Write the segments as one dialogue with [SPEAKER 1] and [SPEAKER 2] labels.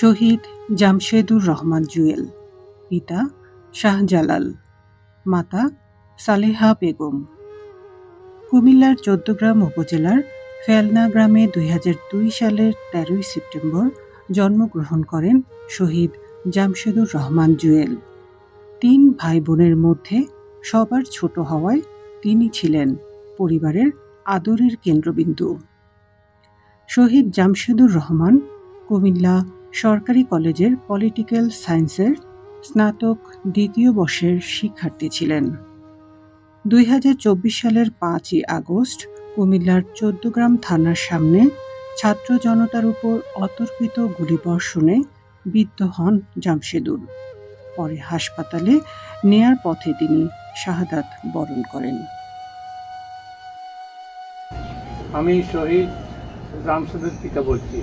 [SPEAKER 1] শহীদ জামশেদুর রহমান জুয়েল, পিতা শাহজালাল, মাতা সালেহা বেগম। কুমিল্লার চৌদ্দগ্রাম উপজেলার ফেলনা গ্রামে দুই হাজার দুই সালের তেরোই সেপ্টেম্বর জন্মগ্রহণ করেন শহীদ জামশেদুর রহমান জুয়েল। তিন ভাই বোনের মধ্যে সবার ছোট হওয়ায় তিনি ছিলেন পরিবারের আদরের কেন্দ্রবিন্দু। শহীদ জামশেদুর রহমান কুমিল্লা সরকারি কলেজের পলিটিক্যাল সায়েন্সের স্নাতক দ্বিতীয় বর্ষের শিক্ষার্থী ছিলেন। দুই হাজার চব্বিশ সালের পাঁচই আগস্ট কুমিল্লার চৌদ্দগ্রাম থানার সামনে ছাত্র জনতার উপর অতর্কিত গুলিবর্ষণে বিদ্ধ হন জামশেদুর। পরে হাসপাতালে নেয়ার পথে তিনি শাহাদাত বরণ করেন।
[SPEAKER 2] আমি শহীদ রামসুদের পিতা বলছি।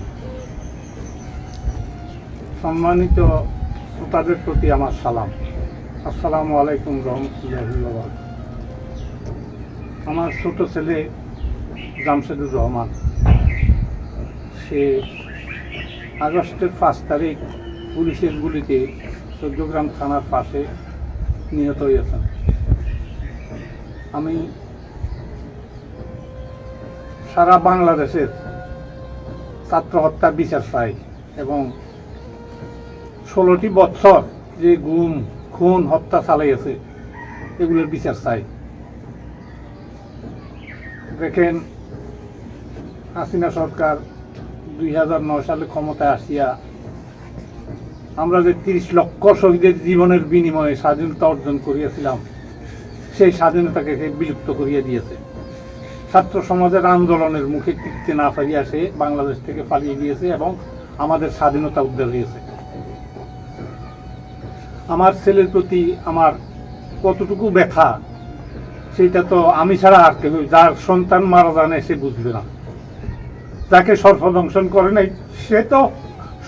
[SPEAKER 2] সম্মানিত শ্রোতাদের প্রতি আমার সালাম। আসসালামু আলাইকুম রহমতুল্লাহ আমার ছোট ছেলে জামশেদুর রহমান, সে আগস্টের পাঁচ তারিখ পুলিশের গুলিতে চৌদ্দগ্রাম থানার পাশে নিহত হয়েছেন। আমি সারা বাংলাদেশের ছাত্র হত্যা বিচার চাই এবং ষোলোটি বছর যে গুম, খুন, হত্যা চালাইছে এগুলোর বিচার চাই। দেখেন, হাসিনা সরকার দুই হাজার নয় সালে ক্ষমতায় আসিয়া আমরা যে তিরিশ লক্ষ শহীদের জীবনের বিনিময়ে স্বাধীনতা অর্জন করিয়াছিলাম, সেই স্বাধীনতাকে সে বিলুপ্ত করিয়া দিয়েছে। ছাত্র সমাজের আন্দোলনের মুখে টিকতে না পারিয়া সে বাংলাদেশ থেকে পালিয়ে গিয়েছে এবং আমাদের স্বাধীনতা উদ্ধার হয়েছে আমার ছেলের প্রতি আমার কতটুকু ব্যথা, সেটা তো আমি ছাড়া আর কেউ, যার সন্তান মারা জানে সে বুঝবে না। যাকে সর্পদংশন করে নাই, সে তো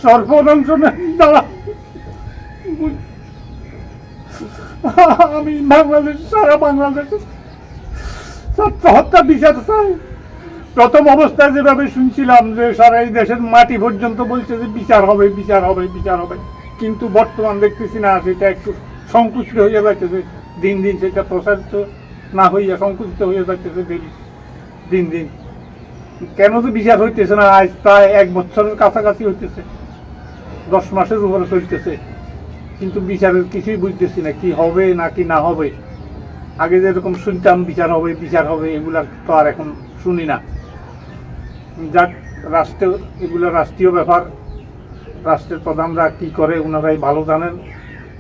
[SPEAKER 2] সর্পদংশনের দ্বারা আমি বাংলাদেশ, সারা বাংলাদেশ ছাত্র হত্যা বিচার চাই। প্রথম অবস্থায় যেভাবে শুনছিলাম যে সারা এই দেশের মাটি পর্যন্ত বলছে যে বিচার হবে বিচার হবে বিচার হবে। কিন্তু বর্তমান দেখতেছি না, সেটা একটু সংকুচিত হয়ে যাইতেছে। দিন দিন সেটা প্রসারিত না হইয়া সংকুচিত হয়ে যাইতেছে দিন দিন দিন। কেন তো বিচার হইতেছে না, আজ প্রায় এক বছরের কাছাকাছি হইতেছে। দশ মাসের উপরে চলতেছে। কিন্তু বিচারের কিছুই বুঝতেছি না, কি হবে না কি না হবে। আগে যেরকম শুনতাম বিচার হবে বিচার হবে, এগুলা তো আর এখন শুনি না। যাক, রাষ্ট্র, এগুলো রাষ্ট্রীয় ব্যাপার। রাষ্ট্রের প্রধানরা কি করে ওনারাই ভালো জানেন।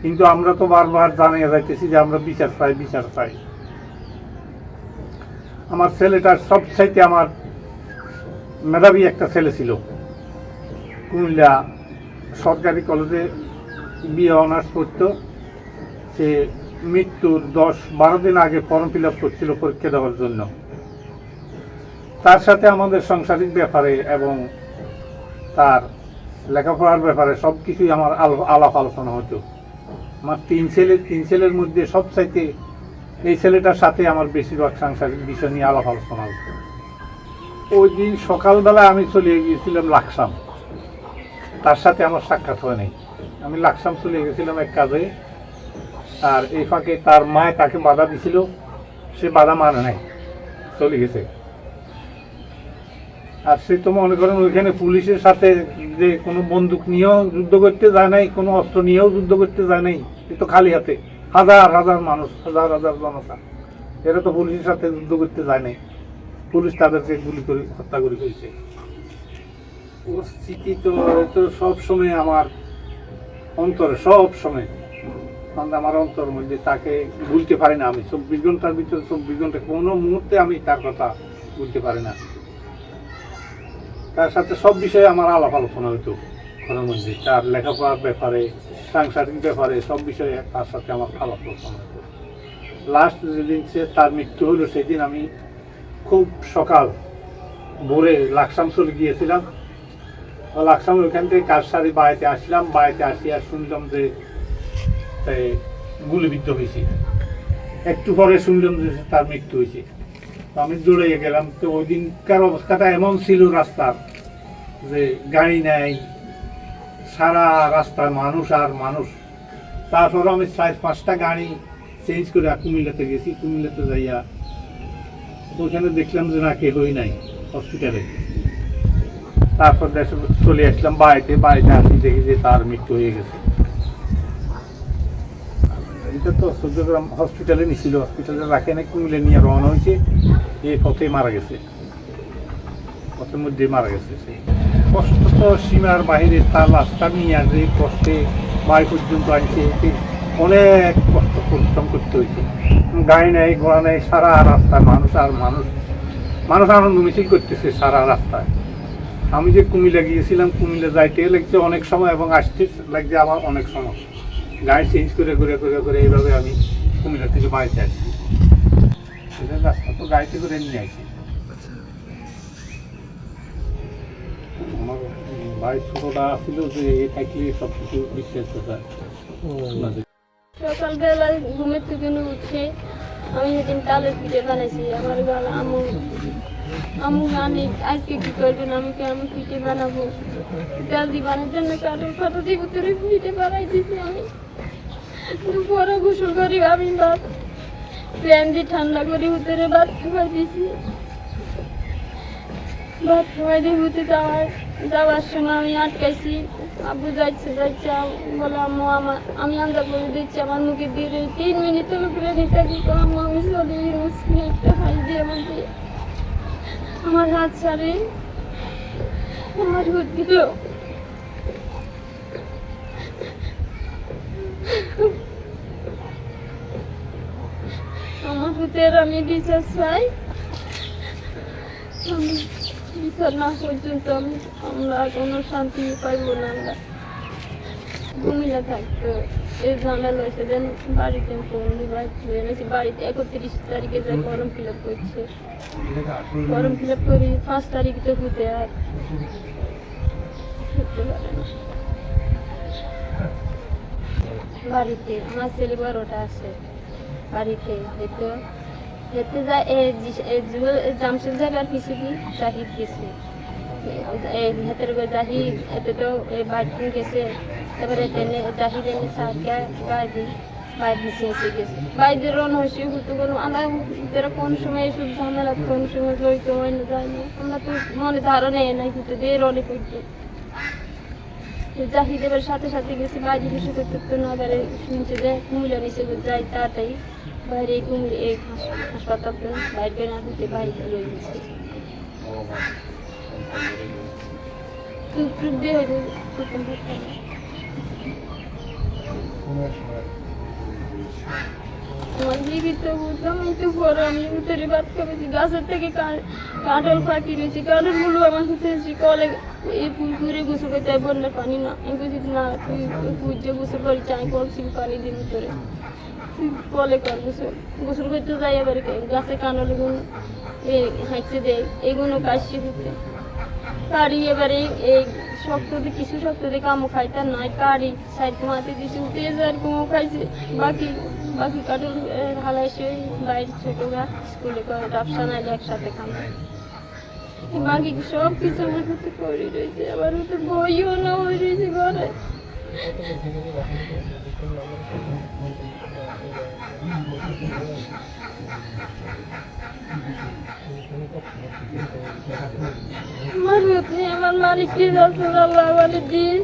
[SPEAKER 2] কিন্তু আমরা তো বারবার জানিয়ে যাইতেছি যে আমরা বিচার চাই বিচার চাই। আমার ছেলেটার সব চাইতে আমার মেধাবী একটা ছেলে ছিল। কুমিল্লা সরকারি কলেজে বিএ অনার্স পড়তো। সে মৃত্যুর দশ বারো দিন আগে ফর্ম ফিল আপ করছিল পরীক্ষা দেওয়ার জন্য। তার সাথে আমাদের সাংসারিক ব্যাপারে এবং তার লেখাপড়ার ব্যাপারে সব কিছুই আমার আল- আলাপ আলোচনা হতো। আমার তিন ছেলে তিন ছেলের মধ্যে সব চাইতে এই ছেলেটার সাথে আমার বেশিরভাগ সাংসারিক বিষয় নিয়ে আলাপ আলোচনা হতো। ওই দিন সকালবেলা আমি চলে গিয়েছিলাম লাকসাম। তার সাথে আমার সাক্ষাৎ হয় নাই। আমি লাকসাম চলে গেছিলাম এক কাজে। আর এই ফাঁকে তার মায় তাকে বাধা দিছিল। সে বাধা মানে নাই। চলে গেছে। আর সে তো মনে করেন ওইখানে পুলিশের সাথে যে কোনো বন্দুক নিয়েও যুদ্ধ করতে যায় নাই, কোনো অস্ত্র নিয়েও যুদ্ধ করতে যায় নাই, এ তো খালি হাতে। হাজার হাজার মানুষ, হাজার হাজার জনতা। এরা তো পুলিশের সাথে যুদ্ধ করতে যায় নাই। পুলিশ তাদেরকে গুলি করে হত্যা করে ফেলছে। ওর স্মৃতি তো তো সব সময় আমার অন্তরে, সব সময়। আমার অন্তর মধ্যে তাকে ভুলতে পারি না আমি। চব্বিশ ঘণ্টার ভিতরে চব্বিশ ঘণ্টা কোনো মুহূর্তে আমি তার কথা ভুলতে পারি না। তার সাথে সব বিষয়ে আমার আলাপ আলোচনা হইতো মধ্যে। তার লেখাপড়ার ব্যাপারে, সাংসারিক ব্যাপারে সব বিষয়ে তার সাথে আমার আলাপ আলোচনা হতো লাস্ট যেদিন সে তার মৃত্যু হলো সেদিন আমি খুব সকাল ভোরে লাকসাম গিয়েছিলাম। লাকসাম ওইখান থেকে কাজ সারি বাড়িতে আসলাম। বাড়িতে আসিয়া শুনলাম যে গুলিবিদ্ধ হয়েছে একটু পরে শুনলাম যে তার মৃত্যু হয়েছে তো আমি দৌড়ে গেলাম। তো ওই দিনকার অবস্থাটা এমন ছিল রাস্তার যে গাড়ি নাই, সারা রাস্তায় মানুষ আর মানুষ। তারপর আমি চার পাঁচটা গাড়ি চেঞ্জ করে কুমিল্লাতে গেছি। কুমিল্লাতে যাইয়া ওখানে দেখলাম যে না, কেহই নাই হসপিটালে তারপর চলে আসলাম, বাড়িতে। বাড়িতে আসি দেখি যে তার মৃত্যু হয়ে গেছে। এটা তো চৌদ্দগ্রাম হসপিটালে নিছিল। হসপিটালে রাখে না কুমিল্লা নিয়ে রওনা হয়েছে। এ পথে মারা গেছে। পথের মধ্যে মারা গেছে সে। কষ্ট তো সীমার বাইরে তার রাস্তা নিয়ে আসে কষ্টে বাড়ি পর্যন্ত আনছে অনেক কষ্ট পরিশ্রম করতে হয়েছে। গায়ে নেই ঘোড়া নেই, সারা রাস্তায় মানুষ আর মানুষ মানুষ আনন্দ মিছিল করতেছে সারা রাস্তায়। আমি যে কুমিল্লা গিয়েছিলাম, কুমিল্লা যাইতে লাগছে অনেক সময় এবং আসতে লাগছে আমার অনেক সময়। গাড়ি চেঞ্জ করে করে করে করে এইভাবে আমি কুমিল্লা থেকে বাড়িতে সেটা রাস্তা তো গাড়িতে করে নিয়ে আসি।
[SPEAKER 3] সকালবেলা ঘুমের থেকে উঠে আমি তালের পিঠে বানাইছি। আমার আমু জানি আজকে কি করবেন, আমি কি আমি পিঠে বানাবো? জলদি বানার জন্য কাঠের ফাটো দিয়ে উত্তরে পিঠে বানাই দিছি আমি। দুপুরে গোসল করি, আমি ভাত। ফ্যান দিয়ে ঠান্ডা করি উত্তরে ভাত খাওয়াই দিছি। ভাত দিয়ে যাওয়ার যাওয়ার সময় আমি আটকাইছি। আব্বু যাচ্ছে যাচ্ছে বলে, আম্মু আমার আমি আন্দা করে দিচ্ছি, আমার মুখে দিয়ে। তিন মিনিটের উপরে দিতে কি আম্মু আমি চলে মুসকিন একটা দিয়ে আমার দিয়ে আমার হাত ছাড়ে, আমার হুট দিল। আমার হুতের আমি পাই আমি বিচার না পর্যন্ত আমরা কোনো শান্তি পাইব না আমরা। ঘুমিয়ে থাকতো। বাড়িতে বাড়িতে ফিল আপ করছে। ফর্ম ফিল আপ করি, পাঁচ তারিখ তো হতে আর বাড়িতে, আমার ছেলে বড়টা আছে। বাড়িতে হয়তো যেতে যায় জামশেদ জায়গার পিছু দি, জাহিদ গেছে। হাতের জাহিদ, এতে তো বাইকিং গেছে। তারপরে টেনে জাহিদ এনে সাইকেল বাইদি বাইর নিচে গেছে। বাইদের রন হয়েছে হতো কোনো আমরা তারা কোন সময় এসব ঝামেলা কোন সময় লইতে হয় না যায় না আমরা তো মনে ধারণা এ নাই হতো দিয়ে রনে করতো জাহিদ এবার সাথে সাথে গেছে বাইরে কিছু করতে তো না এবারে শুনছে যে কুমিল্লা নিচে যাই তাড়াতাড়ি বাইরে কুমিল্লা এই হাস- হাসপাতাল বাইরে না দিতে বাইরে লই গেছে। টুক টুক দিয়ে পরে উঠে ভাত খাবেছি গাছের থেকে কাঁঠাল পাখি রয়েছে কাঁঠালগুলো আমার এসেছি কলে, এই পুকুরে গোসল করতে হয়, বন্যার পানি না। আমি না, তুই পুজো গোসল করি চাই কলসি পানি দিন ভিতরে। তুই কলে কর গোসল। গোসল করতে যাই এবার গাছে কাঁঠালগুলো হাঁচতে দেয়, এগুলো কাশি হতে কারি এবারে এই শক্ত কিছু শক্ত দিয়ে কামো খাইতে নয় কারি সাইড মাতে দিছি, উঠে যার কুমো খাইছে। বাকি বাকি কাটুর হালাইছে বাইরে ছোটরা স্কুলে করে, ব্যবসা নাইলে একসাথে খামো। বাকি সব কিছু আমার হাতে করে রয়েছে, আমার হাতে বইও না, হয়ে রয়েছে ঘরে। আমার হাতে আমার মালিককে যাচ্ছে আল্লাহ বলে দিয়ে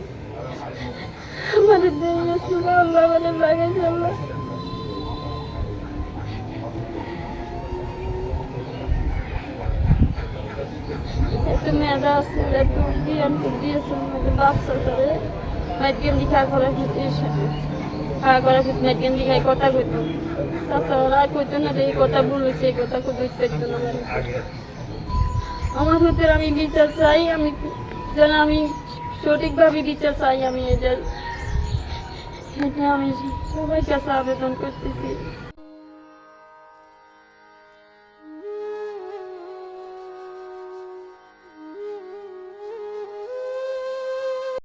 [SPEAKER 3] আমার দিয়ে আল্লাহ বলে লাগাইছে আল্লাহ আছে একটু জ্ঞান দিয়েছে আমাকে বাচ্চা করে মাইকেন লিখা করে মাইকেন লিখায় কথা কইতো। তাছাড়া কইতো এই কথা বলেছে, এই কথা খুব পারতো না। আমার আমার হতে আমি বিচার চাই, আমি যেন আমি সঠিকভাবে বিচার চাই, আমি এটা এটা আমি সবাই কাছে আবেদন করতেছি।